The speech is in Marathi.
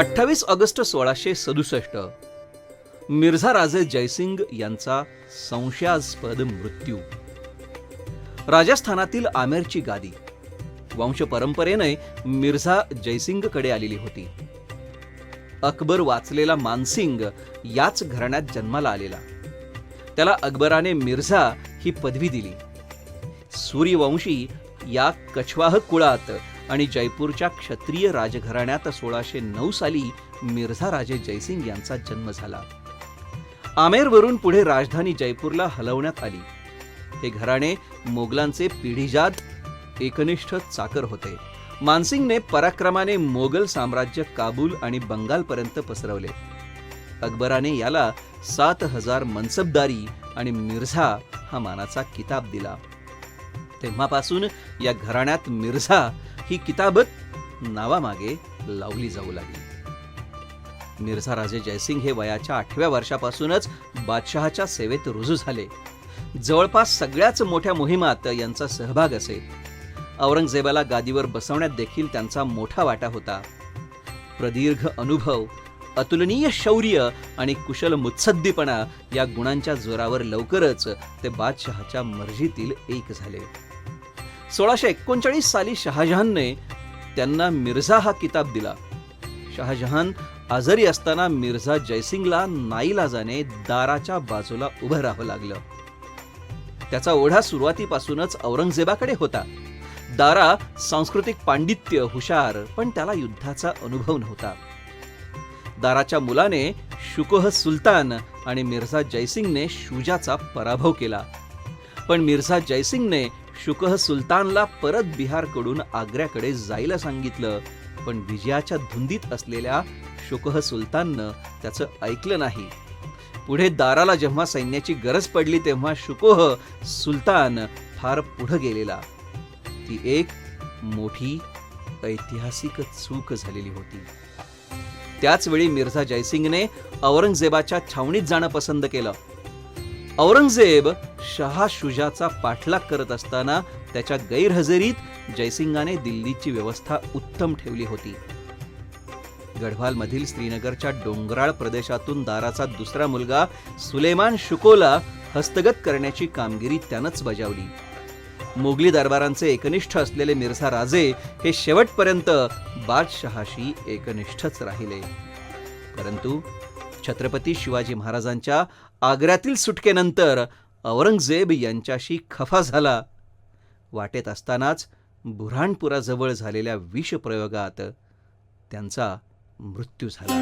अठ्ठावीस ऑगस्ट सोळाशे सदुसष्ट. मिर्झा राजे जयसिंग यांचा संशयास्पद मृत्यू. राजस्थानातील आमेरची गादी. वंश परंपरेने मिर्झा जयसिंगकडे आलेली होती. अकबर वाचलेला मानसिंग याच घराण्यात जन्माला आलेला. त्याला अकबराने मिर्झा ही पदवी दिली. सूर्यवंशी या कछवाह कुळात आणि जयपूरच्या क्षत्रिय राजघराण्यात सोळाशे नऊ साली मिर्झा राजे जयसिंग यांचा जन्म झाला. आमेरवरून पुढे राजधानी जयपूरला हलवण्यात आली. हे घराणे मोगलांचे पिढीजात एकनिष्ठ चाकर होते. मानसिंगने पराक्रमाने मोगल साम्राज्य काबूल आणि बंगालपर्यंत पसरवले. अकबराने याला सात हजार मनसबदारी आणि मिर्झा हा मानाचा किताब दिला. तेव्हापासून या घराण्यात मिर्झा ही किताबत नावामागे लावली जाऊ लागली. मिर्झा राजे जयसिंग हे वयाच्या आठव्या वर्षापासूनच बादशहाच्या सेवेत रुजू झाले. जवळपास सगळ्याच मोठ्या मोहिमात यांचा सहभाग असे औरंगजेबाला गादीवर बसवण्यात देखील त्यांचा मोठा वाटा होता. प्रदीर्घ अनुभव अतुलनीय शौर्य आणि कुशल मुत्सद्दीपणा या गुणांच्या जोरावर लवकरच ते बादशहाच्या मर्जीतील एक झाले. सोळाशे एकोणचाळीस साली शहाजहानने त्यांना मिर्झा हा किताब दिला. शहाजहान आजारी असताना मिर्झा जयसिंगला नाईलाजाने दाराच्या बाजूला उभं राहावं लागलं. त्याचा ओढा सुरुवातीपासूनच औरंगजेबाकडे होता. दारा सांस्कृतिक पांडित्य हुशार पण त्याला युद्धाचा अनुभव नव्हता. दाराच्या मुलाने शुकोह सुलतान आणि मिर्झा जयसिंगने शुजाचा पराभव केला. पण मिर्झा जयसिंगने शुकह सुलतानला परत बिहारकडून आग्र्याकडे जायला सांगितलं पण विजयाच्या धुंदीत असलेल्या शुकह सुलताननं त्याचं ऐकलं नाही. पुढे दाराला जेव्हा सैन्याची गरज पडली तेव्हा शुकोह सुलतान फार पुढे गेलेला. ती एक मोठी ऐतिहासिक चूक झालेली होती. त्याच वेळी मिर्झा जयसिंगने औरंगजेबाच्या छावणीत जाणं पसंत केलं. औरंगजेब शहा शुजाचा पाठलाग करत असताना त्याच्या गैरहजेरीत जयसिंगाने दिल्लीची व्यवस्था उत्तम ठेवली होती. गढवालमधील श्रीनगरच्या डोंगराळ प्रदेशातून दाराचा दुसरा मुलगा सुलेमान शुकोला हस्तगत करण्याची कामगिरी त्यानंच बजावली. मोगली दरबारांचे एकनिष्ठ असलेले मिर्झा राजे हे शेवटपर्यंत बादशहाशी एकनिष्ठच राहिले. परंतु छत्रपती शिवाजी महाराजांच्या आग्र्यातील सुटकेनंतर औरंगजेब यांच्याशी खफा झाला. वाटेत असतानाच बुऱ्हाणपुराजवळ झालेल्या विषप्रयोगात त्यांचा मृत्यू झाला.